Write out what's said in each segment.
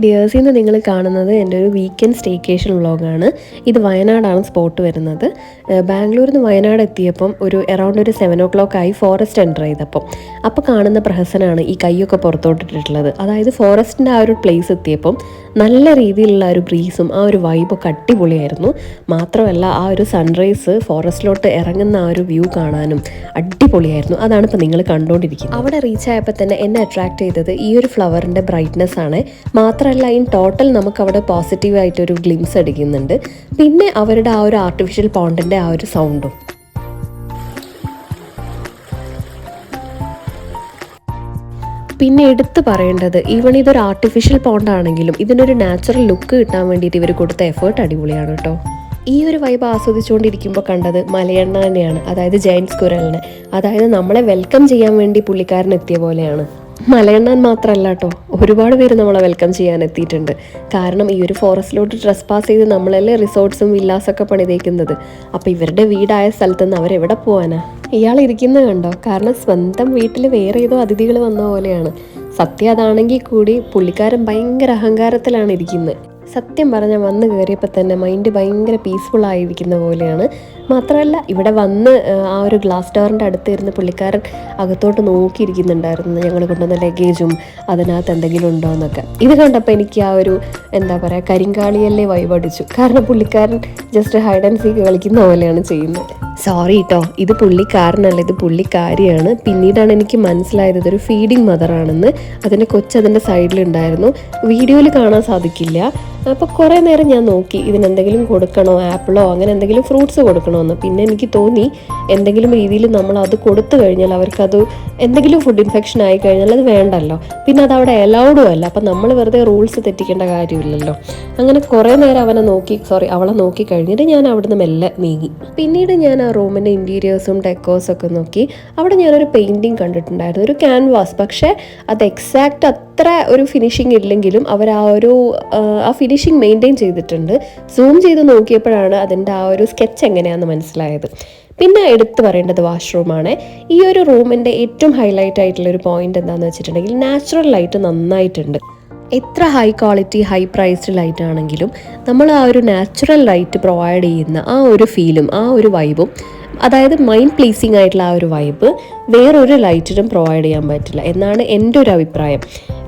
Hi dears ഇന്ന് നിങ്ങൾ കാണുന്നത് എന്റെ ഒരു വീക്കെൻഡ് സ്റ്റേക്കേഷൻ വ്ളോഗാണ് ഇത് വയനാടാണ് സ്പോട്ട് വരുന്നത്. ബാംഗ്ലൂരിൽ നിന്ന് വയനാട് എത്തിയപ്പം ഒരു അറൗണ്ട് ഒരു സെവൻ ഒ ക്ലോക്ക് ആയി ഫോറസ്റ്റ് എന്റർ ചെയ്തപ്പം. അപ്പോൾ കാണുന്ന പ്രഹസനാണ് ഈ കൈയൊക്കെ പുറത്തോട്ടിട്ടുള്ളത്. അതായത് ഫോറസ്റ്റിന്റെ ആ ഒരു പ്ലേസ് എത്തിയപ്പം നല്ല രീതിയിലുള്ള ഒരു ബ്രീസും ആ ഒരു വൈബൊക്കെ അടിപൊളിയായിരുന്നു. മാത്രമല്ല ആ ഒരു സൺറൈസ് ഫോറസ്റ്റിലോട്ട് ഇറങ്ങുന്ന ആ ഒരു വ്യൂ കാണാനും അടിപൊളിയായിരുന്നു. അതാണ് ഇപ്പോൾ നിങ്ങൾ കണ്ടുകൊണ്ടിരിക്കുന്നത് അവിടെ റീച്ച് ആയപ്പോൾ തന്നെ എന്നെ അട്രാക്ട് ചെയ്തത് ഈ ഒരു ഫ്ലവറിന്റെ ബ്രൈറ്റ്നെസ് ആണ്. മാത്രമല്ല ഇൻ ടോട്ടൽ നമുക്ക് അവിടെ പോസിറ്റീവായിട്ട് ഒരു ഗ്ലിംസ് അടിക്കുന്നുണ്ട്. പിന്നെ അവരുടെ ആ ഒരു ആർട്ടിഫിഷ്യൽ പോണ്ടിന്റെ ആ ഒരു സൗണ്ടും പിന്നെ എടുത്തു പറയേണ്ടത് ഈവൺ ഇതൊരു ആർട്ടിഫിഷ്യൽ പോണ്ടാണെങ്കിലും ഇതിനൊരു നാച്ചുറൽ ലുക്ക് കിട്ടാൻ വേണ്ടിയിട്ട് ഇവർ കൊടുത്ത എഫേർട്ട് അടിപൊളിയാണ് കേട്ടോ ഈ ഒരു വൈബ് ആസ്വദിച്ചുകൊണ്ടിരിക്കുമ്പോൾ കണ്ടത് മലയണ്ണ തന്നെയാണ് അതായത് ജയൻസ് കുരലിന്. അതായത് നമ്മളെ വെൽക്കം ചെയ്യാൻ വേണ്ടി പുള്ളിക്കാരൻ എത്തിയ പോലെയാണ്. മലയണ്ണാൻ മാത്രമല്ല കേട്ടോ ഒരുപാട് പേര് നമ്മളെ വെൽക്കം ചെയ്യാൻ എത്തിയിട്ടുണ്ട്. കാരണം ഈ ഒരു ഫോറസ്റ്റിലോട്ട് ഡ്രസ് പാസ് ചെയ്ത് നമ്മളല്ലേ റിസോർട്ട്സും വില്ലാസൊക്കെ പണിതേക്കുന്നത്. അപ്പോൾ ഇവരുടെ വീടായ സ്ഥലത്തുനിന്ന് അവരെവിടെ പോവാനാ? ഇയാൾ ഇരിക്കുന്ന കണ്ടോ? കാരണം സ്വന്തം വീട്ടിൽ വേറെ ഏതോ അതിഥികൾ വന്ന പോലെയാണ്. സത്യം അതാണെങ്കിൽ കൂടി പുള്ളിക്കാരൻ ഭയങ്കര അഹങ്കാരത്തിലാണ് ഇരിക്കുന്നത്. സത്യം പറഞ്ഞാൽ വന്ന് കയറിയപ്പോൾ തന്നെ മൈൻഡ് ഭയങ്കര പീസ്ഫുൾ ആയിരിക്കുന്ന പോലെയാണ്. മാത്രമല്ല ഇവിടെ വന്ന് ആ, ഒരു ഗ്ലാസ് ഡോറിന്റെ അടുത്ത് ഇരുന്ന് പുള്ളിക്കാരൻ അകത്തോട്ട് നോക്കിയിരിക്കുന്നുണ്ടായിരുന്നു ഞങ്ങൾ കൊണ്ടുവന്ന ലഗേജും അതിനകത്ത് എന്തെങ്കിലും ഉണ്ടോ എന്നൊക്കെ. ഇത് കണ്ടപ്പോൾ എനിക്ക് ആ ഒരു എന്താ പറയുക കരിങ്കാളിയല്ലേ വൈവടിച്ചു കാരണം പുള്ളിക്കാരൻ ജസ്റ്റ് ഹൈഡ് ആൻഡ് സീക്ക് കളിക്കുന്ന പോലെയാണ് ചെയ്യുന്നത്. സോറി കേട്ടോ ഇത് പുള്ളിക്കാരനല്ല ഇത് പുള്ളിക്കാരിയാണ്. പിന്നീടാണ് എനിക്ക് മനസ്സിലായത് ഇതൊരു ഫീഡിങ് മദറാണെന്ന് അതിന്റെ കൊച്ചതിന്റെ സൈഡിലുണ്ടായിരുന്നു വീഡിയോയിൽ കാണാൻ സാധിക്കില്ല. അപ്പോൾ കുറേ നേരം ഞാൻ നോക്കി ഇതിനെന്തെങ്കിലും കൊടുക്കണോ ആപ്പിളോ അങ്ങനെ എന്തെങ്കിലും ഫ്രൂട്ട്സ് കൊടുക്കണമെന്ന് പിന്നെ എനിക്ക് തോന്നി എന്തെങ്കിലും രീതിയിൽ നമ്മൾ അത് കൊടുത്തു കഴിഞ്ഞാൽ അവർക്കത് എന്തെങ്കിലും ഫുഡ് ഇൻഫെക്ഷൻ ആയി കഴിഞ്ഞാൽ അത് വേണ്ടല്ലോ. പിന്നെ അത് അവിടെ അലൗഡും അല്ല. അപ്പം നമ്മൾ വെറുതെ റൂൾസ് തെറ്റിക്കേണ്ട കാര്യമില്ലല്ലോ. അങ്ങനെ കുറേ നേരം അവനെ നോക്കി സോറി അവളെ നോക്കി കഴിഞ്ഞിട്ട് ഞാൻ അവിടുന്ന് മെല്ലെ നീങ്ങി. പിന്നീട് ഞാൻ ആ റൂമിന്റെ ഇന്റീരിയേഴ്സും ഡെക്കോസും ഒക്കെ നോക്കി. അവിടെ ഞാനൊരു പെയിന്റിങ് കണ്ടിട്ടുണ്ടായിരുന്നു ഒരു ക്യാൻവാസ് പക്ഷേ അത് എക്സാക്റ്റ് അത്ര ഒരു ഫിനിഷിങ് ഇല്ലെങ്കിലും അവർ ആ ഒരു ആ, ആ ഫിനിഷിങ് മെയിന്റെയിൻ ചെയ്തിട്ടുണ്ട്. സൂം ചെയ്ത് നോക്കിയപ്പോഴാണ് അതിന്റെ ആ ഒരു സ്കെച്ച് എങ്ങനെയാണെന്ന് മനസ്സിലായത്. പിന്നെ എടുത്തു പറയേണ്ടത് വാഷ്റൂമാണ്. ഈ ഒരു റൂമിന്റെ ഏറ്റവും ഹൈലൈറ്റ് ആയിട്ടുള്ള ഒരു പോയിന്റ് എന്താണെന്ന് വെച്ചിട്ടുണ്ടെങ്കിൽ നാച്ചുറൽ ലൈറ്റ് നന്നായിട്ടുണ്ട്. എത്ര high quality high priced light ആണെങ്കിലും നമ്മൾ ആ ഒരു നാച്ചുറൽ ലൈറ്റ് പ്രൊവൈഡ് ചെയ്യുന്ന ആ ഒരു ഫീലും ആ ഒരു വൈബും അതായത് മൈൻഡ് പ്ലീസിങ് ആയിട്ടുള്ള ആ ഒരു വൈബ് വേറൊരു ലൈറ്റിനും പ്രൊവൈഡ് ചെയ്യാൻ പറ്റില്ല എന്നാണ് എന്റെ ഒരു അഭിപ്രായം.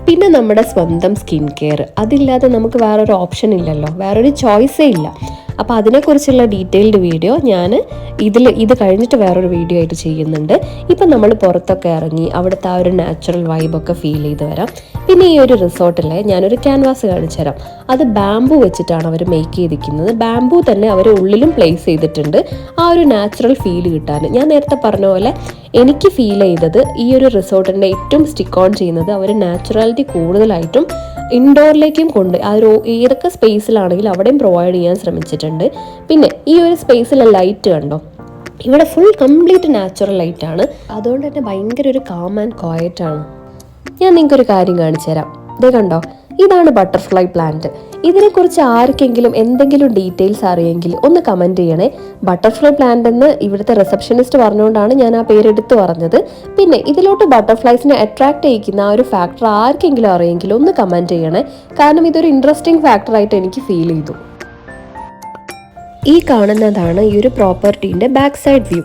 പിന്നെ നമ്മുടെ സ്വന്തം സ്കിൻ കെയർ. അതില്ലാതെ നമുക്ക് വേറൊരു ഓപ്ഷൻ ഇല്ലല്ലോ. വേറൊരു ചോയ്സേ ഇല്ല. അപ്പോൾ അതിനെക്കുറിച്ചുള്ള ഡീറ്റെയിൽഡ് വീഡിയോ ഞാൻ ഇതിൽ ഇത് കഴിഞ്ഞിട്ട് വേറൊരു വീഡിയോ ആയിട്ട് ചെയ്യുന്നുണ്ട്. ഇപ്പം നമ്മൾ പുറത്തൊക്കെ ഇറങ്ങി അവിടുത്തെ ആ ഒരു നാച്ചുറൽ വൈബൊക്കെ ഫീൽ ചെയ്ത് വരാം. പിന്നെ ഈ ഒരു റിസോർട്ടിലെ ഞാനൊരു ക്യാൻവാസ് കാണിച്ചു തരാം. അത് ബാംബു വെച്ചിട്ടാണ് അവർ മേക്ക് ചെയ്തിരിക്കുന്നത്. ബാംബു തന്നെ അവർ ഉള്ളിലും പ്ലേസ് ചെയ്തിട്ടുണ്ട്. ആ ഒരു നാച്ചുറൽ ഫീൽ കിട്ടാൻ. ഞാൻ നേരത്തെ പറഞ്ഞ പോലെ എനിക്ക് ഫീൽ ചെയ്തത് ഈ ഒരു റിസോർട്ടിന്റെ ഏറ്റവും സ്റ്റിക്ക് ഓൺ ചെയ്യുന്നത് അവർ നാച്ചുറാലിറ്റി കൂടുതലായിട്ടും ഇൻഡോറിലേക്കും കൊണ്ട് ആ ഒരു ഏതൊക്കെ സ്പേസിലാണെങ്കിലും അവിടെയും പ്രൊവൈഡ് ചെയ്യാൻ ശ്രമിച്ചിട്ടുണ്ട്. പിന്നെ ഈ ഒരു സ്പേസിലെ ലൈറ്റ് കണ്ടോ? ഇവിടെ ഫുൾ കംപ്ലീറ്റ് നാച്ചുറൽ ലൈറ്റ് ആണ്. അതുകൊണ്ട് തന്നെ ഭയങ്കര ഒരു കാം ആൻഡ് ക്വയറ്റ് ആണ്. ഞാൻ നിങ്ങൾക്കൊരു കാര്യം കാണിച്ചു തരാം ഇതേ കണ്ടോ? ഇതാണ് ബട്ടർഫ്ലൈ പ്ലാന്റ് ഇതിനെക്കുറിച്ച് ആർക്കെങ്കിലും എന്തെങ്കിലും ഡീറ്റെയിൽസ് അറിയെങ്കിൽ ഒന്ന് കമന്റ് ചെയ്യണേ. ബട്ടർഫ്ലൈ പ്ലാന്റ് എന്ന് ഇവിടുത്തെ റിസപ്ഷനിസ്റ്റ് പറഞ്ഞുകൊണ്ടാണ് ഞാൻ ആ പേരെടുത്ത് പറഞ്ഞത്. പിന്നെ ഇതിലോട്ട് ബട്ടർഫ്ലൈസിനെ അട്രാക്ട് ചെയ്യിക്കുന്ന ആ ഒരു ഫാക്ടർ ആർക്കെങ്കിലും അറിയെങ്കിൽ ഒന്ന് കമന്റ് ചെയ്യണേ. കാരണം ഇതൊരു ഇൻട്രസ്റ്റിംഗ് ഫാക്ടറായിട്ട് എനിക്ക് ഫീൽ ചെയ്തു. ഈ കാണുന്നതാണ് ഈ ഒരു പ്രോപ്പർട്ടീന്റെ ബാക്ക് സൈഡ് വ്യൂ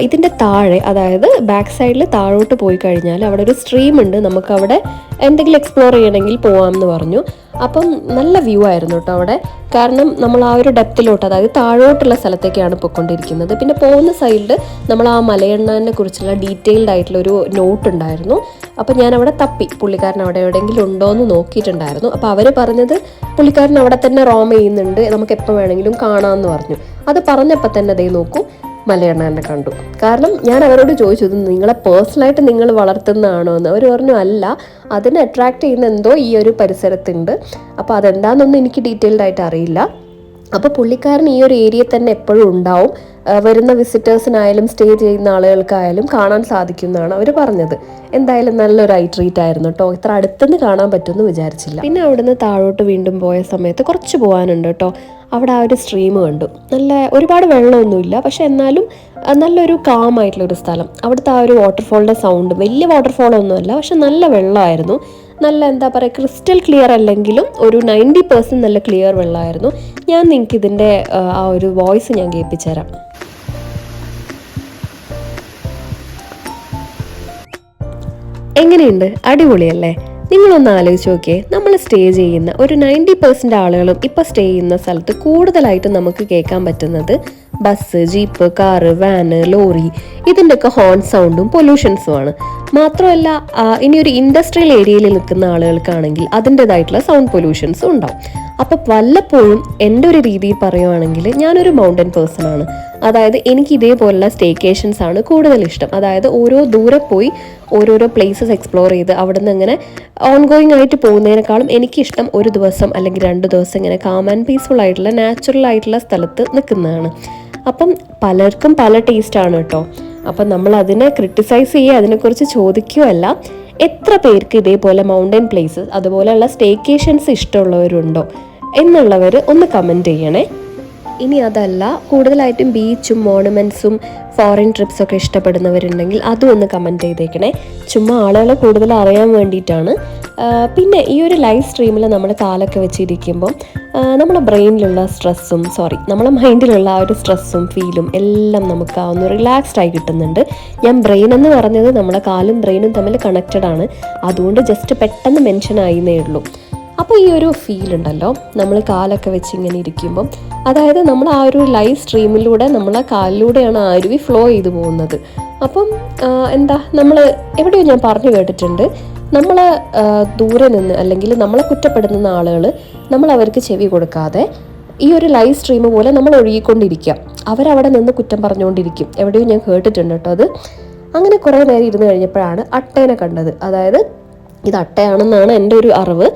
ഇതിന്റെ താഴെ അതായത് ബാക്ക് സൈഡിൽ താഴോട്ട് പോയി കഴിഞ്ഞാൽ അവിടെ ഒരു സ്ട്രീം ഉണ്ട്. നമുക്ക് അവിടെ എന്തെങ്കിലും എക്സ്പ്ലോർ ചെയ്യണമെങ്കിൽ പോവാമെന്ന് പറഞ്ഞു. അപ്പം നല്ല വ്യൂ ആയിരുന്നു കേട്ടോ അവിടെ. കാരണം നമ്മൾ ആ ഒരു ഡെപ്തിലോട്ട് അതായത് താഴോട്ടുള്ള സ്ഥലത്തേക്കാണ് പോയിക്കൊണ്ടിരിക്കുന്നത്. പിന്നെ പോകുന്ന സൈഡിൽ നമ്മൾ ആ മലയെണ്ണാനെ കുറിച്ചുള്ള ഡീറ്റെയിൽഡ് ആയിട്ടുള്ള ഒരു നോട്ട് ഉണ്ടായിരുന്നു. അപ്പോൾ ഞാൻ അവിടെ തപ്പി. പുള്ളിക്കാരൻ അവിടെ എവിടെയെങ്കിലും ഉണ്ടോ എന്ന് നോക്കിയിട്ടുണ്ടായിരുന്നു. അപ്പോൾ അവർ പറഞ്ഞത് പുള്ളിക്കാരൻ അവിടെ തന്നെ റോം ചെയ്യുന്നുണ്ട്. നമുക്ക് എപ്പോൾ വേണമെങ്കിലും കാണാമെന്ന് പറഞ്ഞു. അത് പറഞ്ഞപ്പോൾ തന്നെ അതേ നോക്കൂ മലയണ്ണനെ കണ്ടു. കാരണം ഞാൻ അവരോട് ചോദിച്ചു ഇത് നിങ്ങളെ പേഴ്സണലായിട്ട് നിങ്ങൾ വളർത്തുന്നതാണോ എന്ന്. അവർ പറഞ്ഞു അല്ല അതിനെ അട്രാക്ട് ചെയ്യുന്ന എന്തോ ഈ ഒരു പരിസരത്തുണ്ട്. അപ്പോൾ അതെന്താണെന്നൊന്നും എനിക്ക് ഡീറ്റെയിൽഡ് ആയിട്ട് അറിയില്ല. അപ്പോൾ പുള്ളിക്കാരൻ ഈ ഒരു ഏരിയയിൽ തന്നെ എപ്പോഴും ഉണ്ടാവും. വരുന്ന വിസിറ്റേഴ്സിനായാലും സ്റ്റേ ചെയ്യുന്ന ആളുകൾക്കായാലും കാണാൻ സാധിക്കുന്നതാണ് അവർ പറഞ്ഞത്. എന്തായാലും നല്ലൊരു ഐ ട്രീറ്റ് ആയിരുന്നു കേട്ടോ ഇത്ര അടുത്തുനിന്ന് കാണാൻ പറ്റുമെന്ന് വിചാരിച്ചില്ല. പിന്നെ അവിടുന്ന് താഴോട്ട് വീണ്ടും പോയ സമയത്ത് കുറച്ച് പോകാനുണ്ട് കേട്ടോ അവിടെ ആ ഒരു സ്ട്രീം കണ്ടു. നല്ല ഒരുപാട് വെള്ളമൊന്നുമില്ല. പക്ഷെ എന്നാലും നല്ലൊരു കാം ആയിട്ടുള്ള ഒരു സ്ഥലം. അവിടുത്തെ ആ ഒരു വാട്ടർഫോളിന്റെ സൗണ്ട് വലിയ വാട്ടർഫോൾ ഒന്നുമല്ല പക്ഷെ നല്ല വെള്ളമായിരുന്നു. നല്ല എന്താ പറയുക ക്രിസ്റ്റൽ ക്ലിയർ അല്ലെങ്കിലും ഒരു നയന്റി പെർസെന്റ് നല്ല ക്ലിയർ വെള്ളമായിരുന്നു. ഞാൻ നിങ്ങൾക്ക് ഇതിന്റെ ആ ഒരു വോയിസ് ഞാൻ കേൾപ്പിച്ചു തരാം എങ്ങനെയുണ്ട്? അടിപൊളിയല്ലേ? നിങ്ങളൊന്ന് ആലോചിച്ച് നോക്കിയേ. നമ്മൾ സ്റ്റേ ചെയ്യുന്ന ഒരു നയന്റി പെർസെന്റ് ആളുകളും ഇപ്പോൾ സ്റ്റേ ചെയ്യുന്ന സ്ഥലത്ത് കൂടുതലായിട്ട് നമുക്ക് കേൾക്കാൻ പറ്റുന്നത് bus jeep car van lorry ഇതിന്റെയൊക്കെ ഹോൺ സൗണ്ടും പൊല്യൂഷൻസുമാണ് മാത്രമല്ല ഇനി ഒരു ഇൻഡസ്ട്രിയൽ ഏരിയയിൽ നിൽക്കുന്ന ആളുകൾക്കാണെങ്കിൽ അതിന്റെതായിട്ടുള്ള സൗണ്ട് പൊല്യൂഷൻസും ഉണ്ടാവും. അപ്പോൾ വല്ലപ്പോഴും എന്റെ ഒരു രീതിയിൽ പറയുവാണെങ്കിൽ ഞാനൊരു മൗണ്ടൻ പേഴ്സൺ ആണ്. അതായത് എനിക്ക് ഇതേപോലുള്ള സ്റ്റേക്കേഷൻസ് ആണ് കൂടുതൽ ഇഷ്ടം. അതായത് ഓരോ ദൂരെ പോയി ഓരോരോ പ്ലേസസ് എക്സ്പ്ലോർ ചെയ്ത് അവിടെ നിന്ന് ഇങ്ങനെ ഓൺ ഗോയിങ് ആയിട്ട് പോകുന്നതിനേക്കാളും എനിക്കിഷ്ടം ഒരു ദിവസം അല്ലെങ്കിൽ രണ്ട് ദിവസം ഇങ്ങനെ കാം ആൻഡ് പീസ്ഫുൾ ആയിട്ടുള്ള നാച്ചുറൽ ആയിട്ടുള്ള സ്ഥലത്ത് നിൽക്കുന്നതാണ്. അപ്പം പലർക്കും പല ടേസ്റ്റാണ് കേട്ടോ. അപ്പം നമ്മൾ അതിനെ ക്രിട്ടിസൈസ് ചെയ്യുക അതിനെക്കുറിച്ച് ചോദിക്കുകയല്ല. എത്ര പേർക്ക് ഇതേപോലെ മൗണ്ടൻ പ്ലേസസ് അതുപോലെയുള്ള സ്റ്റേക്കേഷൻസ് ഇഷ്ടമുള്ളവരുണ്ടോ? എന്നുള്ളവർ ഒന്ന് കമന്റ് ചെയ്യണേ. ഇനി അതല്ല കൂടുതലായിട്ടും ബീച്ചും മോണമെന്റ്സും ഫോറിൻ ട്രിപ്സ് ഒക്കെ ഇഷ്ടപ്പെടുന്നവരുണ്ടെങ്കിൽ അതും ഒന്ന് കമന്റ് ചെയ്തേക്കണേ. ചുമ്മാ ആളുകളെ കൂടുതൽ അറിയാൻ വേണ്ടിയിട്ടാണ്. പിന്നെ ഈ ഒരു ലൈവ് സ്ട്രീമിൽ നമ്മൾ കാലൊക്കെ വെച്ചിരിക്കുമ്പോൾ നമ്മുടെ ബ്രെയിനിലുള്ള സ്ട്രെസ്സും സോറി നമ്മുടെ മൈൻഡിലുള്ള ആ ഒരു സ്ട്രെസ്സും ഫീലും എല്ലാം നമുക്ക് ആ ഒന്ന് റിലാക്സ്ഡ് ആയി കിട്ടുന്നുണ്ട്. ഞാൻ ബ്രെയിൻ എന്ന് പറഞ്ഞത് നമ്മുടെ കാലും ബ്രെയിനും തമ്മിൽ കണക്റ്റഡ് ആണ്. അതുകൊണ്ട് ജസ്റ്റ് പെട്ടെന്ന് മെൻഷൻ ആയിന്നേ ഉള്ളൂ. അപ്പോൾ ഈ ഒരു ഫീൽ ഉണ്ടല്ലോ. നമ്മൾ കാലൊക്കെ വെച്ച് ഇങ്ങനെ ഇരിക്കുമ്പം. അതായത് നമ്മൾ ആ ഒരു ലൈവ് സ്ട്രീമിലൂടെ നമ്മൾ കാലിലൂടെയാണ് ആ അരുവി ഫ്ലോ ചെയ്തു പോകുന്നത്. അപ്പം എന്താ നമ്മൾ എവിടെയോ ഞാൻ പറഞ്ഞു കേട്ടിട്ടുണ്ട്. നമ്മൾ ദൂരെ നിന്ന് അല്ലെങ്കിൽ നമ്മളെ കുറ്റപ്പെടുന്ന ആളുകൾ നമ്മൾ അവർക്ക് ചെവി കൊടുക്കാതെ ഈ ഒരു ലൈവ് സ്ട്രീം പോലെ നമ്മൾ ഒഴുകിക്കൊണ്ടിരിക്കുക അവരവിടെ നിന്ന് കുറ്റം പറഞ്ഞുകൊണ്ടിരിക്കും. എവിടെയോ ഞാൻ കേട്ടിട്ടുണ്ട് കേട്ടോ അത്. അങ്ങനെ കുറേ നേരം ഇരുന്ന് കഴിഞ്ഞപ്പോഴാണ് അട്ടേനെ കണ്ടത്. അതായത് ഇത് അട്ടയാണെന്നാണ് എന്റെ ഒരു അറിവ്.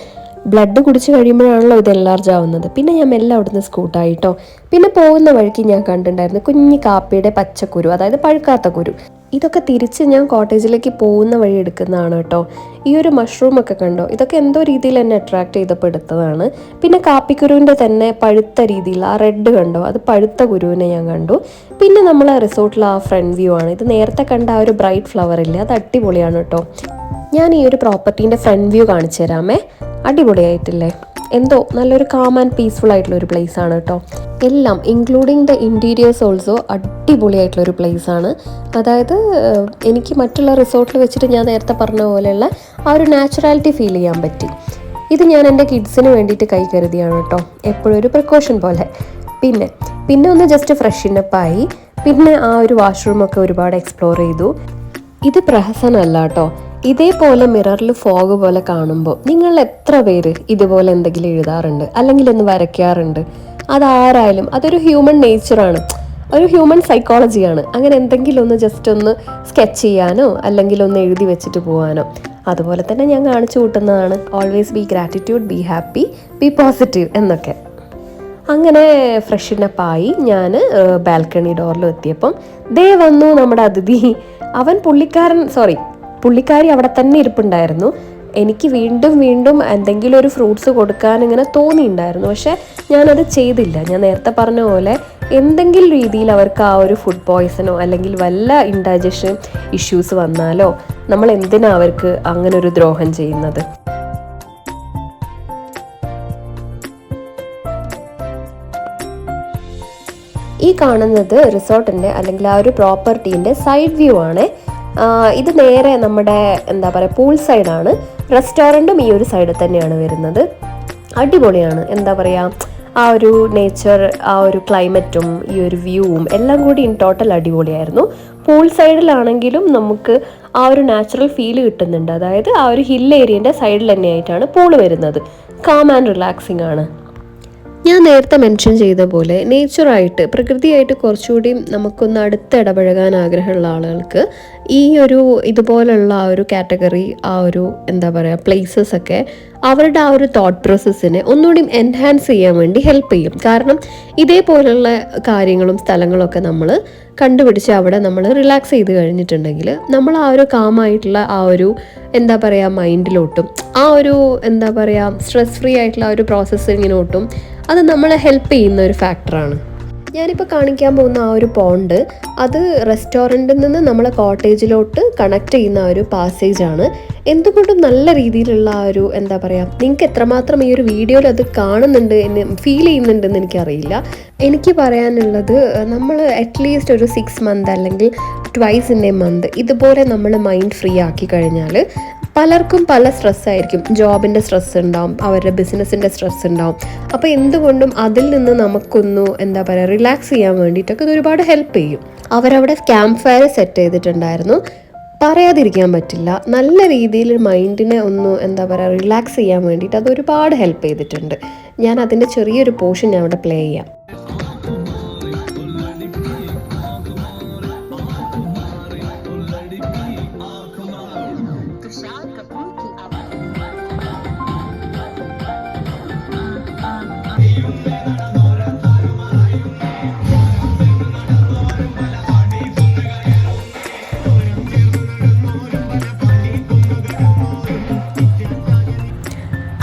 ബ്ലഡ് കുടിച്ച് കഴിയുമ്പോഴാണല്ലോ ഇത് എൻലാർജ് ആവുന്നത്. പിന്നെ ഞാൻ മെല്ലെ അവിടുന്ന് സ്കൂട്ടായിട്ടോ പിന്നെ പോകുന്ന വഴിക്ക് ഞാൻ കണ്ടിട്ടുണ്ടായിരുന്നു കുഞ്ഞു കാപ്പിയുടെ പച്ചക്കുരു അതായത് പഴുക്കാത്ത കുരു. ഇതൊക്കെ തിരിച്ച് ഞാൻ കോട്ടേജിലേക്ക് പോകുന്ന വഴി എടുക്കുന്നതാണ് കേട്ടോ ഈ ഒരു മഷ്റൂം ഒക്കെ കണ്ടോ? ഇതൊക്കെ എന്തോ രീതിയിൽ എന്നെ അട്രാക്ട് ചെയ്തപ്പോൾ എടുത്തതാണ് പിന്നെ കാപ്പിക്കുരുവിന്റെ തന്നെ പഴുത്ത രീതിയിൽ ആ റെഡ് കണ്ടോ? അത് പഴുത്ത കുരുവിനെ ഞാൻ കണ്ടു. പിന്നെ നമ്മൾ ആ റിസോർട്ടിൽ ആ ഫ്രണ്ട് വ്യൂ ആണ്. ഇത് നേരത്തെ കണ്ട ആ ഒരു ബ്രൈറ്റ് ഫ്ലവർ ഇല്ലേ? അത് അടിപൊളിയാണ് കേട്ടോ ഞാൻ ഈ ഒരു പ്രോപ്പർട്ടീന്റെ ഫ്രണ്ട് വ്യൂ കാണിച്ചു തരാമേ. അടിപൊളിയായിട്ടില്ലേ? എന്തോ നല്ലൊരു കാം ആൻഡ് പീസ്ഫുൾ ആയിട്ടുള്ള ഒരു പ്ലേസ് ആണ് കേട്ടോ. എല്ലാം ഇൻക്ലൂഡിങ് ദ ഇന്റീരിയേഴ്സ് ഓൾസോ അടിപൊളിയായിട്ടുള്ള ഒരു പ്ലേസ് ആണ്. അതായത് എനിക്ക് മറ്റുള്ള റിസോർട്ടിൽ വെച്ചിട്ട് ഞാൻ നേരത്തെ പറഞ്ഞ പോലെയുള്ള ആ ഒരു നാച്ചുറാലിറ്റി ഫീൽ ചെയ്യാൻ പറ്റി. ഇത് ഞാൻ എന്റെ കിഡ്സിന് വേണ്ടിയിട്ട് കൈ കരുതിയാണ് കേട്ടോ. എപ്പോഴും ഒരു പ്രിക്കോഷൻ പോലെ. പിന്നെ പിന്നെ ഒന്ന് ജസ്റ്റ് ഫ്രഷ് ഫ്രഷിനപ്പായി പിന്നെ ആ ഒരു വാഷ്റൂമൊക്കെ ഒരുപാട് എക്സ്പ്ലോർ ചെയ്തു. ഇത് പ്രഹസനല്ല കേട്ടോ. ഇതേപോലെ മിററിൽ ഫോഗ് പോലെ കാണുമ്പോൾ നിങ്ങൾ എത്ര പേര് ഇതുപോലെ എന്തെങ്കിലും എഴുതാറുണ്ട്? അല്ലെങ്കിൽ ഒന്ന് വരയ്ക്കാറുണ്ട്? അതാരായാലും അതൊരു ഹ്യൂമൻ നേച്ചറാണ് ഒരു ഹ്യൂമൻ സൈക്കോളജിയാണ് അങ്ങനെ എന്തെങ്കിലും ഒന്ന് ജസ്റ്റ് ഒന്ന് സ്കെച്ച് ചെയ്യാനോ അല്ലെങ്കിൽ ഒന്ന് എഴുതി വെച്ചിട്ട് പോകാനോ അതുപോലെ തന്നെ ഞാൻ കാണിച്ചു കൂട്ടുന്നതാണ്. Always be gratitude be happy be positive എന്നൊക്കെ. അങ്ങനെ ഫ്രഷിനപ്പായി ഞാൻ ബാൽക്കണി ഡോറിൽ എത്തിയപ്പം ദേ വന്നു നമ്മുടെ അതിഥി. അവൻ പുള്ളിക്കാരൻ സോറി പുള്ളിക്കാരി അവിടെ തന്നെ ഇരിപ്പുണ്ടായിരുന്നു. എനിക്ക് വീണ്ടും വീണ്ടും എന്തെങ്കിലും ഒരു ഫ്രൂട്ട്സ് കൊടുക്കാൻ ഇങ്ങനെ തോന്നിയിട്ടുണ്ടായിരുന്നു പക്ഷെ ഞാനത് ചെയ്തില്ല. ഞാൻ നേരത്തെ പറഞ്ഞ പോലെ എന്തെങ്കിലും രീതിയിൽ അവർക്ക് ആ ഒരു ഫുഡ് പോയ്സണോ അല്ലെങ്കിൽ വല്ല ഇൻഡൈജഷൻ ഇഷ്യൂസ് വന്നാലോ നമ്മൾ എന്തിനാ അവർക്ക് അങ്ങനെ ഒരു ദ്രോഹം ചെയ്യുന്നത്? ഈ കാണുന്നത് റിസോർട്ടിന്റെ അല്ലെങ്കിൽ ആ ഒരു പ്രോപ്പർട്ടീന്റെ സൈഡ് വ്യൂ ആണ്. ഇത് നേരെ നമ്മുടെ എന്താ പറയുക പൂൾ സൈഡാണ് റെസ്റ്റോറന്റും ഈ ഒരു സൈഡിൽ തന്നെയാണ് വരുന്നത്. അടിപൊളിയാണ്. എന്താ പറയുക ആ ഒരു നേച്ചർ ആ ഒരു ക്ലൈമറ്റും ഈ ഒരു വ്യൂവും എല്ലാം കൂടി ഇൻ ടോട്ടൽ അടിപൊളിയായിരുന്നു. പൂൾ സൈഡിലാണെങ്കിലും നമുക്ക് ആ ഒരു നാച്ചുറൽ ഫീൽ കിട്ടുന്നുണ്ട്. അതായത് ആ ഒരു ഹിൽ ഏരിയന്റെ സൈഡിൽ തന്നെയായിട്ടാണ് പൂൾ വരുന്നത്. കാം ആൻഡ് റിലാക്സിങ് ആണ്. ഞാൻ നേരത്തെ മെൻഷൻ ചെയ്ത പോലെ നേച്ചറായിട്ട് പ്രകൃതിയായിട്ട് കുറച്ചുകൂടി നമുക്കൊന്ന് അടുത്ത് ഇടപഴകാൻ ആഗ്രഹമുള്ള ആളുകൾക്ക് ഈ ഒരു ഇതുപോലുള്ള ആ ഒരു കാറ്റഗറി ആ ഒരു എന്താ പറയുക പ്ലേസസ് ഒക്കെ അവരുടെ ആ ഒരു തോട്ട് പ്രോസസ്സിനെ ഒന്നുകൂടി എൻഹാൻസ് ചെയ്യാൻ വേണ്ടി ഹെൽപ്പ് ചെയ്യും. കാരണം ഇതേപോലുള്ള കാര്യങ്ങളും സ്ഥലങ്ങളൊക്കെ നമ്മൾ കണ്ടുപിടിച്ച് അവിടെ നമ്മൾ റിലാക്സ് ചെയ്ത് കഴിഞ്ഞിട്ടുണ്ടെങ്കിൽ നമ്മൾ ആ ഒരു കാമായിട്ടുള്ള ആ ഒരു എന്താ പറയുക മൈൻഡിലോട്ടും ആ ഒരു എന്താ പറയുക സ്ട്രെസ് ഫ്രീ ആയിട്ടുള്ള ആ ഒരു പ്രോസസ്സിങ്ങിനോട്ടും അത് നമ്മളെ ഹെൽപ്പ് ചെയ്യുന്ന ഒരു ഫാക്ടറാണ് ഞാനിപ്പോൾ കാണിക്കാൻ പോകുന്ന ആ ഒരു പോണ്ട് അത് റെസ്റ്റോറന്റിൽ നിന്ന് നമ്മളെ കോട്ടേജിലോട്ട് കണക്ട് ചെയ്യുന്ന ആ ഒരു പാസേജ് ആണ്. എന്തുകൊണ്ടും നല്ല രീതിയിലുള്ള ആ ഒരു എന്താ പറയുക നിങ്ങൾക്ക് എത്രമാത്രം ഈ ഒരു വീഡിയോയിൽ അത് കാണുന്നുണ്ട് എന്ന് ഫീൽ ചെയ്യുന്നുണ്ടെന്ന് എനിക്കറിയില്ല. എനിക്ക് പറയാനുള്ളത് നമ്മൾ അറ്റ്ലീസ്റ്റ് ഒരു സിക്സ് മന്ത് അല്ലെങ്കിൽ ട്വൈസ് ഇൻ എ മന്ത് ഇതുപോലെ നമ്മൾ മൈൻഡ് ഫ്രീ ആക്കി കഴിഞ്ഞാൽ പലർക്കും പല സ്ട്രെസ് ആയിരിക്കും. ജോബിന്റെ സ്ട്രെസ് ഉണ്ടാവും അവരുടെ ബിസിനസ്സിന്റെ സ്ട്രെസ് ഉണ്ടാവും. അപ്പോൾ എന്തുകൊണ്ടും അതിൽ നിന്ന് നമുക്കൊന്നു എന്താ പറയുക റിലാക്സ് ചെയ്യാൻ വേണ്ടിയിട്ടൊക്കെ ഇത് ഒരുപാട് ഹെൽപ്പ് ചെയ്യും. അവരവിടെ ക്യാമ്പ് ഫയർ സെറ്റ് ചെയ്തിട്ടുണ്ടായിരുന്നു. പറയാതിരിക്കാൻ പറ്റില്ല. നല്ല രീതിയിൽ മൈൻഡിനെ ഒന്ന് എന്താ പറയുക റിലാക്സ് ചെയ്യാൻ വേണ്ടിയിട്ട് അത് ഒരുപാട് ഹെൽപ്പ് ചെയ്തിട്ടുണ്ട്. ഞാൻ അതിന്റെ ചെറിയൊരു പോർഷൻ ഞാൻ അവിടെ പ്ലേ ചെയ്യാം.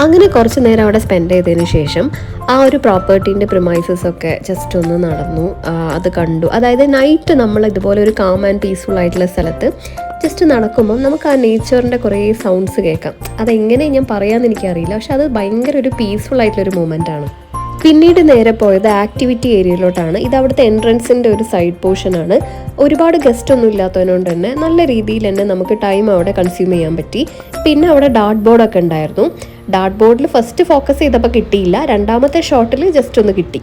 അങ്ങനെ കുറച്ച് നേരം അവിടെ സ്പെൻഡ് ചെയ്തതിന് ശേഷം ആ ഒരു പ്രോപ്പർട്ടീന്റെ പ്രിമൈസസ് ഒക്കെ ജസ്റ്റ് ഒന്ന് നടന്നു. അത് കണ്ടു. അതായത് നൈറ്റ് നമ്മൾ ഇതുപോലെ ഒരു കാം ആൻഡ് പീസ്ഫുൾ ആയിട്ടുള്ള സ്ഥലത്ത് ജസ്റ്റ് നടക്കുമ്പം നമുക്ക് ആ നേച്ചറിന്റെ കുറേ സൗണ്ട്സ് കേൾക്കാം. അതെങ്ങനെ ഞാൻ പറയാമെന്ന് എനിക്കറിയില്ല. പക്ഷെ അത് ഭയങ്കര ഒരു പീസ്ഫുൾ ആയിട്ടുള്ളൊരു മൂമെന്റ് ആണ്. പിന്നീട് നേരെ പോയത് ആക്ടിവിറ്റി ഏരിയയിലോട്ടാണ് ഇത് അവിടുത്തെ എൻട്രൻസിന്റെ ഒരു സൈഡ് പോർഷനാണ് ഒരുപാട് ഗസ്റ്റ് ഒന്നും ഇല്ലാത്തതുകൊണ്ട് തന്നെ നല്ല രീതിയിൽ തന്നെ നമുക്ക് ടൈം അവിടെ കൺസ്യൂം ചെയ്യാൻ പറ്റി. പിന്നെ അവിടെ ഡാർട്ട് ബോർഡൊക്കെ ഉണ്ടായിരുന്നു. ഡാർട്ട് ബോർഡിൽ ഫസ്റ്റ് ഫോക്കസ് ചെയ്തപ്പോൾ കിട്ടിയില്ല. രണ്ടാമത്തെ ഷോട്ടിൽ ജസ്റ്റ് ഒന്ന് കിട്ടി.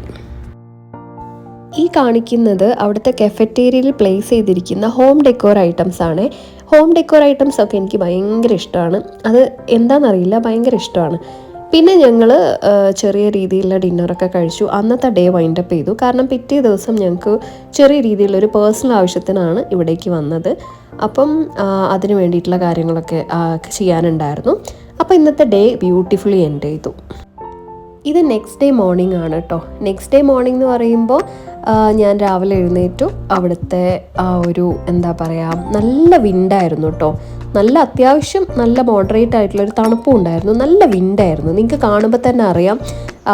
ഈ കാണിക്കുന്നത് അവിടുത്തെ കെഫറ്റേരിയയിൽ പ്ലേസ് ചെയ്തിരിക്കുന്ന ഹോം ഡെക്കോർ ഐറ്റംസ് ആണ്. ഹോം ഡെക്കോർ ഐറ്റംസ് ഒക്കെ എനിക്ക് ഭയങ്കര ഇഷ്ടമാണ്. അത് എന്താണെന്നറിയില്ല ഭയങ്കര ഇഷ്ടമാണ്. പിന്നെ ഞങ്ങൾ ചെറിയ രീതിയിലുള്ള ഡിന്നറൊക്കെ കഴിച്ചു. അന്നത്തെ ഡേ വൈൻഡപ്പ് ചെയ്തു. കാരണം പിറ്റേ ദിവസം ഞങ്ങൾക്ക് ചെറിയ രീതിയിലൊരു പേഴ്സണൽ ആവശ്യത്തിനാണ് ഇവിടേക്ക് വന്നത്. അപ്പം അതിനു വേണ്ടിയിട്ടുള്ള കാര്യങ്ങളൊക്കെ ചെയ്യാനുണ്ടായിരുന്നു. അപ്പോൾ ഇന്നത്തെ ഡേ ബ്യൂട്ടിഫുള്ളി എൻഡ് ചെയ്തു. ഇത് നെക്സ്റ്റ് ഡേ മോർണിംഗ് ആണ് കേട്ടോ നെക്സ്റ്റ് ഡേ മോർണിംഗ് എന്ന് പറയുമ്പോൾ ഞാൻ രാവിലെ എഴുന്നേറ്റു. അവിടുത്തെ ആ ഒരു എന്താ പറയുക നല്ല വിൻഡായിരുന്നു കേട്ടോ നല്ല അത്യാവശ്യം നല്ല മോഡറേറ്റ് ആയിട്ടുള്ള ഒരു തണുപ്പും ഉണ്ടായിരുന്നു. നല്ല വിൻഡായിരുന്നു നിങ്ങൾക്ക് കാണുമ്പോൾ തന്നെ അറിയാം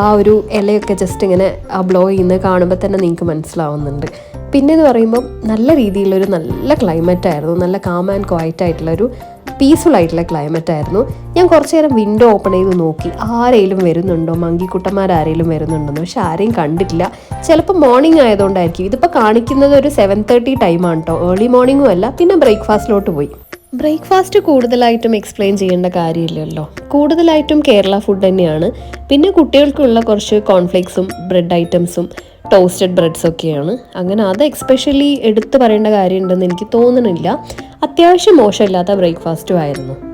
ആ ഒരു ഇലയൊക്കെ ജസ്റ്റ് ഇങ്ങനെ ബ്ലോ ചെയ്യുന്നത് കാണുമ്പോൾ തന്നെ നിങ്ങൾക്ക് മനസ്സിലാവുന്നുണ്ട്. പിന്നെ എന്ന് പറയുമ്പോൾ നല്ല രീതിയിലൊരു നല്ല ക്ലൈമറ്റ് ആയിരുന്നു. നല്ല കാം ആൻഡ് ക്വയറ്റ് ആയിട്ടുള്ള ഒരു പീസ്ഫുൾ ആയിട്ടുള്ള ക്ലൈമറ്റ് ആയിരുന്നു. ഞാൻ കുറച്ച് നേരം വിൻഡോ ഓപ്പൺ ചെയ്ത് നോക്കി. ആരെങ്കിലും വരുന്നുണ്ടോ? മങ്കിക്കുട്ടന്മാരാരെങ്കിലും വരുന്നുണ്ടെന്നോ പക്ഷെ ആരെയും കണ്ടിട്ടില്ല. ചിലപ്പോൾ മോർണിംഗ് ആയതുകൊണ്ടായിരിക്കും. ഇതിപ്പോൾ കാണിക്കുന്നത് ഒരു സെവൻ തേർട്ടി ടൈമാണ് കേട്ടോ ഏർലി മോർണിംഗും അല്ല പിന്നെ ബ്രേക്ക്ഫാസ്റ്റിലോട്ട് പോയി. ബ്രേക്ക്ഫാസ്റ്റ് കൂടുതലായിട്ടും എക്സ്പ്ലെയിൻ ചെയ്യേണ്ട കാര്യമില്ലല്ലോ. കൂടുതലായിട്ടും കേരള ഫുഡ് തന്നെയാണ്. പിന്നെ കുട്ടികൾക്കുള്ള കുറച്ച് കോൺഫ്ലേക്സും ബ്രെഡ് ഐറ്റംസും ടോസ്റ്റഡ് ബ്രെഡ്സ് ഒക്കെയാണ്. അങ്ങനെ അത് എക്സ്പെഷ്യലി എടുത്തു പറയേണ്ട കാര്യമുണ്ടെന്ന് എനിക്ക് തോന്നുന്നില്ല അത്യാവശ്യം മോശമില്ലാത്ത ബ്രേക്ക്ഫാസ്റ്റും ആയിരുന്നു.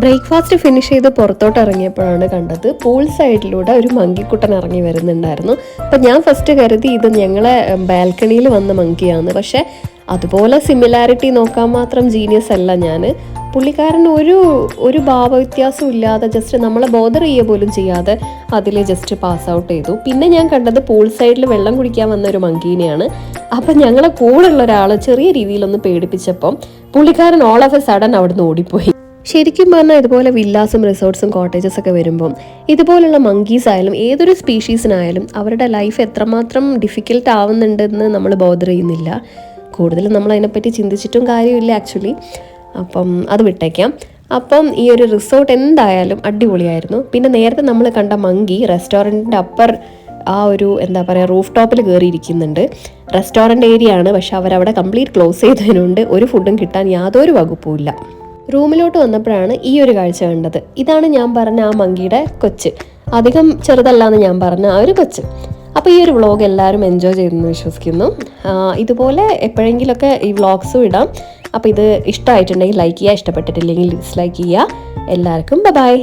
ബ്രേക്ക്ഫാസ്റ്റ് ഫിനിഷ് ചെയ്ത് പുറത്തോട്ട് ഇറങ്ങിയപ്പോഴാണ് കണ്ടത്. പൂൾ സൈഡിലൂടെ ഒരു മങ്കിക്കുട്ടൻ ഇറങ്ങി വരുന്നുണ്ടായിരുന്നു. അപ്പം ഞാൻ ഫസ്റ്റ് കരുതി ഇത് ഞങ്ങളെ ബാൽക്കണിയിൽ വന്ന മങ്കിയാണ്. പക്ഷേ അതുപോലെ സിമിലാരിറ്റി നോക്കാൻ മാത്രം ജീനിയസ് അല്ല ഞാൻ പുള്ളിക്കാരൻ ഒരു ഒരു ഭാവവ്യത്യാസവും ഇല്ലാതെ ജസ്റ്റ് നമ്മളെ ബോധർ ചെയ്യുക പോലും ചെയ്യാതെ അതിൽ ജസ്റ്റ് പാസ് ഔട്ട് ചെയ്തു. പിന്നെ ഞാൻ കണ്ടത് പൂൾ സൈഡിൽ വെള്ളം കുടിക്കാൻ വന്ന ഒരു മങ്കീനെയാണ്. അപ്പം ഞങ്ങളെ കൂടെയുള്ള ഒരാൾ ചെറിയ രീതിയിലൊന്ന് പേടിപ്പിച്ചപ്പം പുള്ളിക്കാരൻ ഓൾ ഓഫ് എ സഡൻ അവിടുന്ന് ഓടിപ്പോയി. ശരിക്കും പറഞ്ഞാൽ ഇതുപോലെ വില്ലാസും റിസോർട്ട്സും കോട്ടേജസ് ഒക്കെ വരുമ്പം ഇതുപോലുള്ള മങ്കീസ് ആയാലും ഏതൊരു സ്പീഷീസിനായാലും അവരുടെ ലൈഫ് എത്രമാത്രം ഡിഫിക്കൽട്ട് ആവുന്നുണ്ടെന്ന് നമ്മൾ ബോധർ ചെയ്യുന്നില്ല. കൂടുതലും നമ്മൾ അതിനെപ്പറ്റി ചിന്തിച്ചിട്ടും കാര്യമില്ല ആക്ച്വലി അപ്പം അത് വിട്ടേക്കാം. അപ്പം ഈ ഒരു റിസോർട്ട് എന്തായാലും അടിപൊളിയായിരുന്നു. പിന്നെ നേരത്തെ നമ്മൾ കണ്ട മങ്കി റെസ്റ്റോറന്റിന്റെ അപ്പർ ആ ഒരു എന്താ പറയുക റൂഫ് ടോപ്പിൽ കയറിയിരിക്കുന്നുണ്ട് റെസ്റ്റോറന്റ് ഏരിയ ആണ് പക്ഷെ അവരവിടെ കംപ്ലീറ്റ് ക്ലോസ് ചെയ്തതിനുണ്ട്. ഒരു ഫുഡും കിട്ടാൻ യാതൊരു വകുപ്പുമില്ല റൂമിലോട്ട് വന്നപ്പോഴാണ് ഈ ഒരു കാഴ്ച കണ്ടത്. ഇതാണ് ഞാൻ പറഞ്ഞ ആ മങ്കിയുടെ കൊച്ച്. അധികം ചെറുതല്ല എന്ന് ഞാൻ പറഞ്ഞ ആ ഒരു കൊച്ച്. അപ്പോൾ ഈ ഒരു വ്ളോഗ് എല്ലാവരും എൻജോയ് ചെയ്തെന്ന് വിശ്വസിക്കുന്നു. ഇതുപോലെ എപ്പോഴെങ്കിലുമൊക്കെ ഈ വ്ളോഗ്സും ഇടാം. അപ്പോൾ ഇത് ഇഷ്ടമായിട്ടുണ്ടെങ്കിൽ ലൈക്ക് ചെയ്യുക ഇഷ്ടപ്പെട്ടിട്ടില്ലെങ്കിൽ ഡിസ്ലൈക്ക് ചെയ്യുക. എല്ലാവർക്കും ബൈ